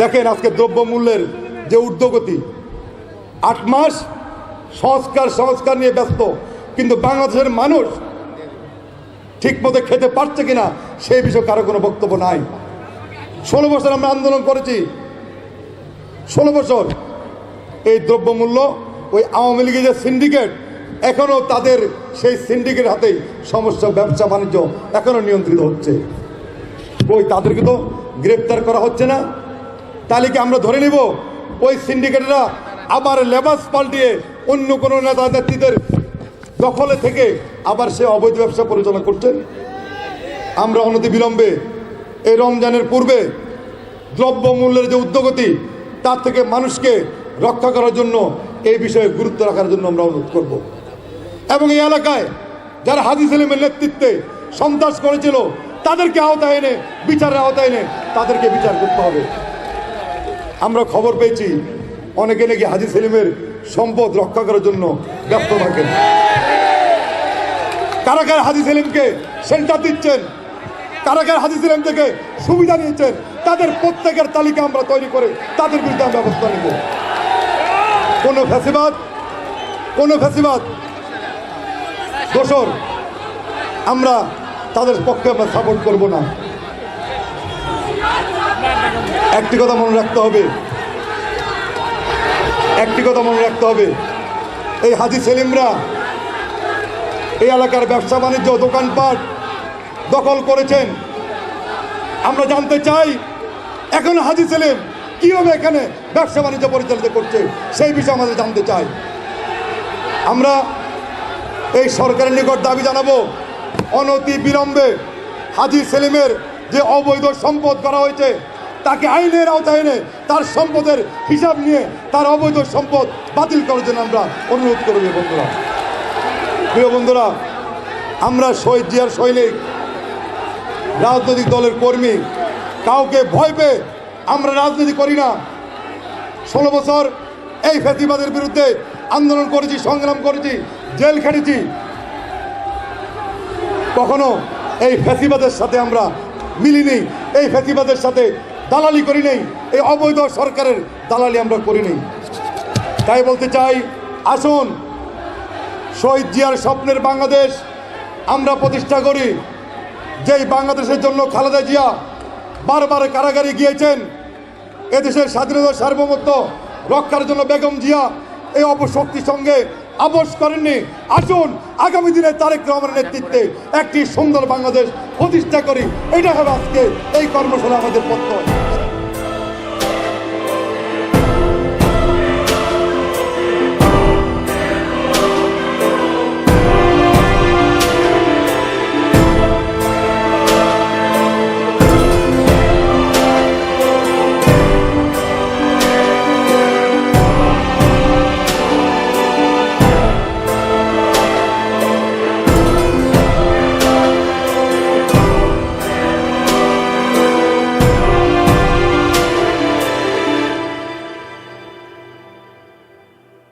দেখেন আজকে দ্রব্যমূল্যের যে ঊর্ধ্বগতি। আট মাস সংস্কার সংস্কার নিয়ে ব্যস্ত, কিন্তু বাংলাদেশের মানুষ ঠিক মতো খেতে পারছে কিনা, সেই বিষয়ে কারও কোনো বক্তব্য নাই। ষোলো বছর আমরা আন্দোলন করেছি। ষোলো বছর এই দ্রব্যমূল্য, ওই আওয়ামী লীগের যে সিন্ডিকেট এখনও তাদের সেই সিন্ডিকেট হাতেই সমস্ত ব্যবসা বাণিজ্য এখনও নিয়ন্ত্রিত হচ্ছে। ওই তাদেরকে তো গ্রেপ্তার করা হচ্ছে না। তাহলে কি আমরা ধরে নিব। ওই সিন্ডিকেটরা আবার লেবাস পাল্টিয়ে অন্য কোনো নেতা নেত্রীদের দখলে থেকে আবার সে অবৈধ ব্যবসা পরিচালনা করছেন। আমরা অনতি বিলম্বে এই রমজানের পূর্বে দ্রব্যমূল্যের যে উদ্যোগতি, তার থেকে মানুষকে রক্ষা করার জন্য এই বিষয়ে গুরুত্ব রাখার জন্য আমরা অনুরোধ করব। এবং এই এলাকায় যারা হাজি সেলিমের নেতৃত্বে সন্ত্রাস করেছিল, তাদেরকে আওতায় এনে, বিচারের আওতায় এনে তাদেরকে বিচার করতে হবে। আমরা খবর পেয়েছি, অনেকে নাকি হাজি সেলিমের সম্পদ রক্ষা করার জন্য ব্যস্ত থাকেন। কারা কারা হাজি সেলিমকে সেন্টার দিচ্ছেন? কারা কারা হাজি সেলিম থেকে সুবিধা নিয়েছেন? তাদের প্রত্যেকের তালিকা আমরা তৈরি করে তাদের বিরুদ্ধে আমরা ব্যবস্থা নেব। কোনো ফ্যাসিবাদ? কোনো ফ্যাসিবাদ? দোসর আমরা তাদের পক্ষে আমরা সাপোর্ট করব না। একটি কথা মনে রাখতে হবে। একটি কথা মনে রাখতে হবে। এই হাজি সেলিমরা এই এলাকার ব্যবসা বাণিজ্য দোকানপাট দখল করেছেন। আমরা জানতে চাই, এখন হাজি সেলিম কীভাবে এখানে ব্যবসা বাণিজ্য পরিচালিত করছে, সেই বিষয়ে আমাদের জানতে চাই। আমরা এই সরকারের নিকট দাবি জানাব, অনতি বিলম্বে হাজি সেলিমের যে অবৈধ সম্পদ করা হয়েছে, তাকে আইনের আওতায় এনে তার সম্পদের হিসাব নিয়ে তার অবৈধ সম্পদ বাতিল করার জন্য আমরা অনুরোধ করব বন্ধুরা। প্রিয় বন্ধুরা, আমরা শহীদ জিয়ার সৈনিক, রাজনৈতিক দলের কর্মী, কাউকে ভয় পেয়ে আমরা রাজনীতি করি না। ষোলো বছর এই ফেসিবাদের বিরুদ্ধে আন্দোলন করেছি, সংগ্রাম করেছি, জেল খেটেছি। কখনো এই ফেসিবাদের সাথে আমরা মিলি নেই, এই ফেসিবাদের সাথে দালালি করি নেই, এই অবৈধ সরকারের দালালি আমরা করি নেই। তাই বলতে চাই, আসুন, শহীদ জিয়ার স্বপ্নের বাংলাদেশ আমরা প্রতিষ্ঠা করি। যেই বাংলাদেশের জন্য খালেদা জিয়া বারবার কারাগারে গিয়েছেন, এদেশের স্বাধীনতা সার্বভৌমত্ব রক্ষার জন্য বেগম জিয়া এই অপশক্তির সঙ্গে আপোষ করেননি। আসুন, আগামী দিনে তারেক রহমানের নেতৃত্বে একটি সুন্দর বাংলাদেশ প্রতিষ্ঠা করি। এটা হবে আজকে এই কর্মশালা আমাদের পত্র